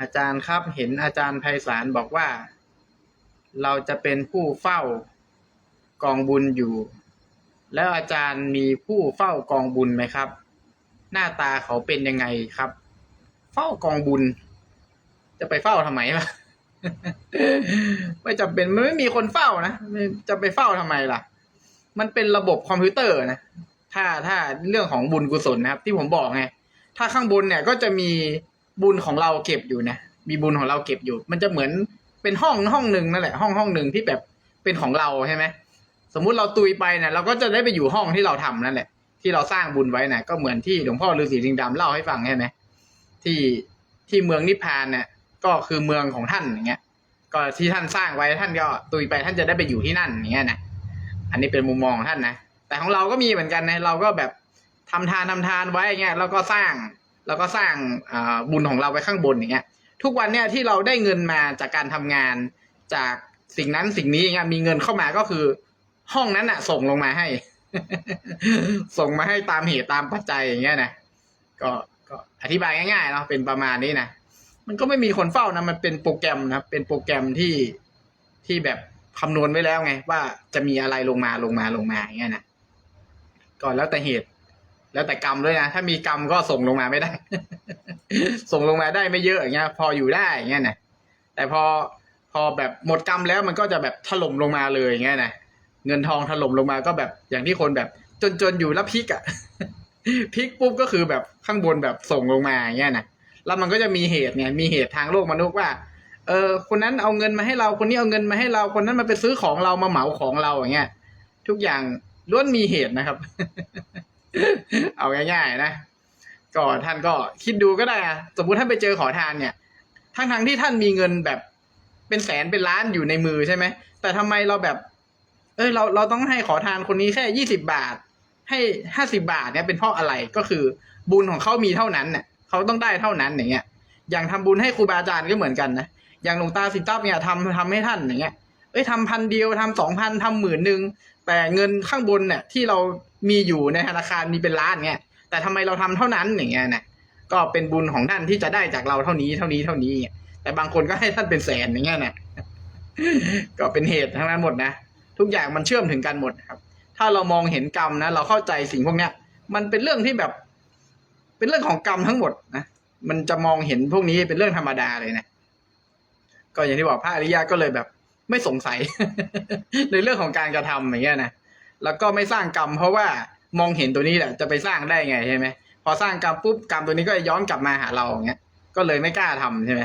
อาจารย์ครับเห็นอาจารย์ไพศาลบอกว่า เราจะเป็นผู้เฝ้ากองบุญอยู่ แล้วอาจารย์มีผู้เฝ้ากองบุญไหมครับ หน้าตาเขาเป็นยังไงครับ เฝ้ากองบุญ จะไปเฝ้าทำไมล่ะไม่จำเป็นมันไม่มีคนเฝ้านะจะไปเฝ้าทำไมล่ะ มันเป็นระบบคอมพิวเตอร์นะถ้าถ้าเรื่องของบุญกุศลนะครับ ที่ผมบอกไงถ้าข้างบนเนี่ยก็จะมี บุญของเราเก็บอยู่นะมีบุญของเราเก็บอยู่ มันจะเหมือนเป็นห้องห้องหนึ่งนั่นแหละห้องห้องหนึ่งที่แบบเป็นของเราใช่ไหมสมมุติเราตุยไปเนี่ยเราก็จะได้ไปอยู่ห้องที่เราทำนั่นแหละ ที่เราสร้างบุญไว้นะก็เหมือนที่หลวงพ่อฤาษีลิงดำเล่าให้ฟังใช่ไหมที่ที่เมืองนิพพานเนี่ยก็คือเมืองของท่านอย่างเงี้ย ก็ที่ท่านสร้างไว้ท่านก็ตุยไปท่านจะได้ไปอยู่ที่นั่นอย่างเงี้ยนะอันนี้เป็นมุมมองของท่านนะแต่ของเราก็มีเหมือนกันนะเราก็แบบทำทานทำทานไว้อย่างเงี้ยแล้วก็สร้าง แล้วก็สร้างบุญของเราไว้ข้างบนอย่างเงี้ยทุกวันเนี่ยที่เราได้เงินมาจากการทำงานจากสิ่งนั้นสิ่งนี้อย่างเงี้ยมีเงินเข้ามาก็คือ ห้องนั้นอะส่งลงมาให้ ส่งมาให้ตามเหตุตามปัจจัยอย่างเงี้ยนะก็ก็อธิบายง่ายๆเนาะเป็นประมาณนี้นะมันก็ไม่มีคนเฝ้านะมันเป็นโปรแกรมนะเป็นโปรแกรมที่ที่แบบคำนวณไว้แล้วไง ว่าจะมีอะไรลงมาลงมาลงมาอย่างเงี้ยนะก็แล้วแต่เหตุ แล้วแต่กรรมด้วยนะ ถ้ามีกรรมก็ส่งลงมาไม่ได้ ส่งลงมาได้ไม่เยอะอย่างเงี้ย พออยู่ได้อย่างเงี้ยนะแต่พอพอแบบหมดกรรมแล้วมันก็จะแบบถล่มลงมาเลยอย่างเงี้ยนะเงินทองถล่มลงมาก็แบบอย่างที่คนแบบจนๆอยู่แล้วพลิกอะพลิกปุ๊บก็คือแบบข้างบนแบบส่งลงมาอย่างเงี้ยนะแล้วมันก็จะมีเหตุเนี่ยมีเหตุทางโลกมนุษย์ว่า เออคนนั้นเอาเงินมาให้เราคนนี้เอาเงินมาให้เราคนนั้นมาไปซื้อของเรามาเหมาของเราอย่างเงี้ยทุกอย่างล้วนมีเหตุนะครับ เอาง่ายๆนะก็ท่านก็คิดดูก็ได้อะสมมุติท่านไปเจอขอทานเนี่ยทั้งทงๆที่ท่านมีเงินแบบเป็นแสนเป็นล้านอยู่ในมือใช่ไหมแต่ทำไมเราแบบ เออเราเราต้องให้ขอทานคนนี้แค่ยี่สิบบาท ให้ห้าสิบาทเนี่ยเป็นเพราะอะไรก็คือ บุญของเขามีเท่านั้นเนี่ยเขาต้องได้เท่านั้นอย่างเงี้ยอย่างทำบุญให้ครูบาอาจารย์ก็เหมือนกันนะอย่างหลวงตาสิทธิ์ตับเนี่ยทำทำให้ท่านอย่างเงี้ย เอ้ยทำพันเดียวทำสองพันทำหมื่นหนึ่งแต่เงินข้างบนเนี่ยที่เรามีอยู่ในธนาคารมีเป็นล้านเงี้ยแต่ทำไมเราทำเท่านั้นอย่างเงี้ยนะก็เป็นบุญของท่านที่จะได้จากเราเท่านี้เท่านี้เท่านี้เงี้ยแต่บางคนก็ให้ท่านเป็นแสนอย่างเงี้ยนะก็เป็นเหตุทั้งนั้นหมดนะทุกอย่างมันเชื่อมถึงกันหมดครับ ถ้าเรามองเห็นกรรมนะเราเข้าใจสิ่งพวกเนี้ย มันเป็นเรื่องที่แบบ เป็นเรื่องของกรรมทั้งหมดนะมันจะมองเห็นพวกนี้เป็นเรื่องธรรมดาเลยนะก็อย่างที่บอกพระอริยะก็เลยแบบ ไม่สงสัย ในเรื่องของการกระทำอย่างเงี้ยนะแล้วก็ไม่สร้างกรรม เพราะว่ามองเห็นตัวนี้แหละจะไปสร้างได้ไงใช่ไหมพอสร้างกรรมปุ๊บกรรมตัวนี้ก็จะย้อนกลับมาหาเราอย่างเงี้ยก็เลยไม่กล้าทำใช่ไหม